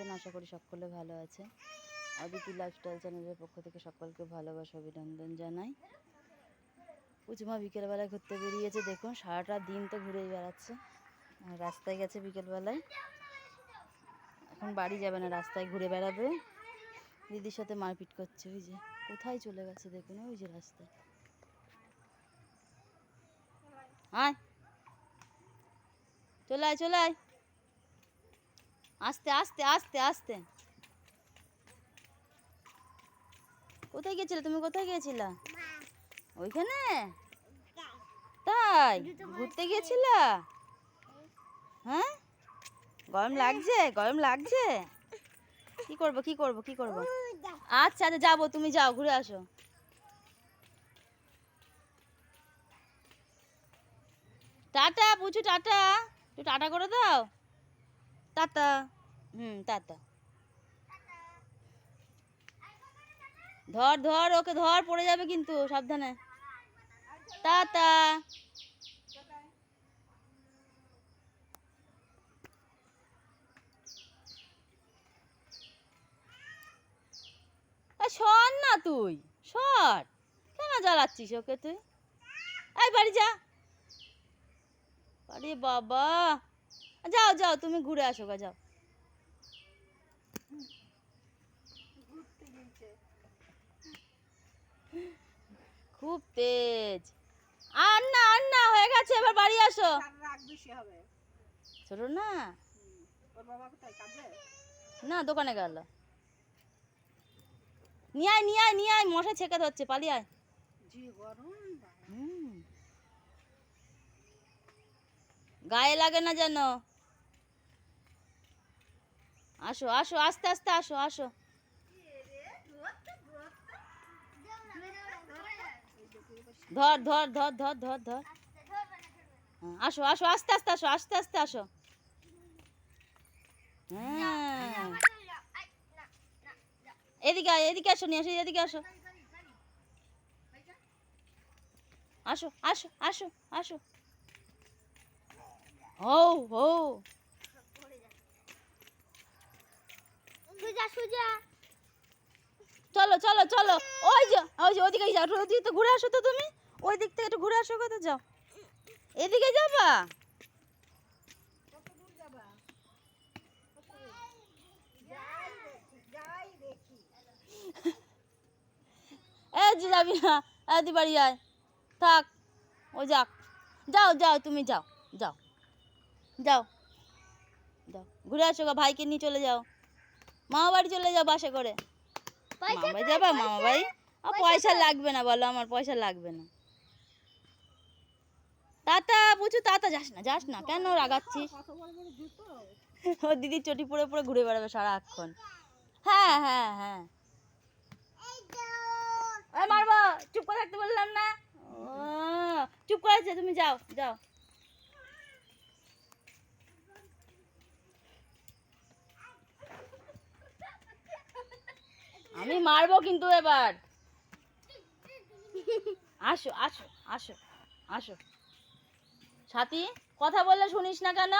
আছেন, আশা করি সকলে ভালো আছে অদিতি লাইফস্টাইল চ্যানেলের পক্ষ থেকে সকলকে ভালোবাসা, অভিনন্দন জানাই। পুচমা বিকেলবেলায় ঘুরতে বেরিয়েছে, দেখুন, সারাটা দিন তো ঘুরেই বেড়াচ্ছে। রাস্তায় গেছে বিকেলবেলায়। এখন বাড়ি যাবে না, রাস্তায় ঘুরে বেড়াবে। দিদির সাথে মারপিট করছে, ওই যে, কোথায় চলে গেছে দেখুন, ওই যে রাস্তায়। আয়। চলে আয় চলে আয়। আস্তে আস্তে আস্তে আস্তে। কোথায় গেছিলে তুমি কোথায় গিয়েছিলা? ওইখানে? তাই? ঘুরতে গিয়েছিলা? হ্যাঁ? গরম লাগছে? গরম লাগছে? কি করব কি করব কি করব? আচ্ছা আচ্ছা যাব, তুমি যাও, ঘুরে আসো। টাটা, পুচু, টাটা। একটু টাটা করে দাও। টাটা হুম টাটা ধর ধর, ওকে ধর, পড়ে যাবে কিন্তু, সাবধানে। টাটা সর না তুই, সর। কেন জ্বালাচ্ছিস ওকে তুই? এই, বাড়ি যা। আরে বাবা। যাও যাও, তুমি ঘুরে আসো গা, যাও। খুব তেজ। আর না আর না হয়ে গেছে, এবার বাড়ি আসো। ছোট না? না, দোকানে গেল। নিয়ে আয় নিয়ে আয় নিয়ে আয় মশা ছেঁকে ধরছে, পালিয়ে আয়। গায়ে লাগে না যেন। আসো আসো আস্তে আস্তে আসো আসো। ধর ধর ধর ধর ধর ধর। হ্যাঁ, আসো আসো আস্তে আস্তে আসো আস্তে আস্তে আসো। হ্যাঁ। এদিকে এদিকে আসো নিয়ে আসো এদিকে আসো। আসো আসো আসো আসো। ও ও চলো চলো চলো। ওই যে ওই যে, ওদিকে যাও, ওদিকে তো ঘুরে আসো তো তুমি। ওই দিক থেকে একটু ঘুরে আসো কত যাও। এদিকে যাবা? যে যাবি না এদি বাড়ি আয়। থাক, ও যাক। যাও যাও, তুমি যাও যাও। যাও যাও। ঘুরে আসো ভাইকে নিয়ে চলে যাও। মামা বাড়ি চলে যাও বাসে করে। মামা বাড়ি যাবা মামা বাড়ি আর পয়সা লাগবে না বলো আমার পয়সা লাগবে না। তাতা বুঝু তাতা যাস না যাস না কেন রাগাচ্ছিস? ও দিদির চটি পরে পরে ঘুরে বেড়াবে সারাক্ষণ। হ্যাঁ হ্যাঁ হ্যাঁ। মারবো চুপ করে থাকতে বললাম না? চুপ করেছে তুমি যাও যাও। আমি মারবো কিন্তু এবার। আসো আসো আসো আসো। সাথী কথা বললে শুনিস না কেন?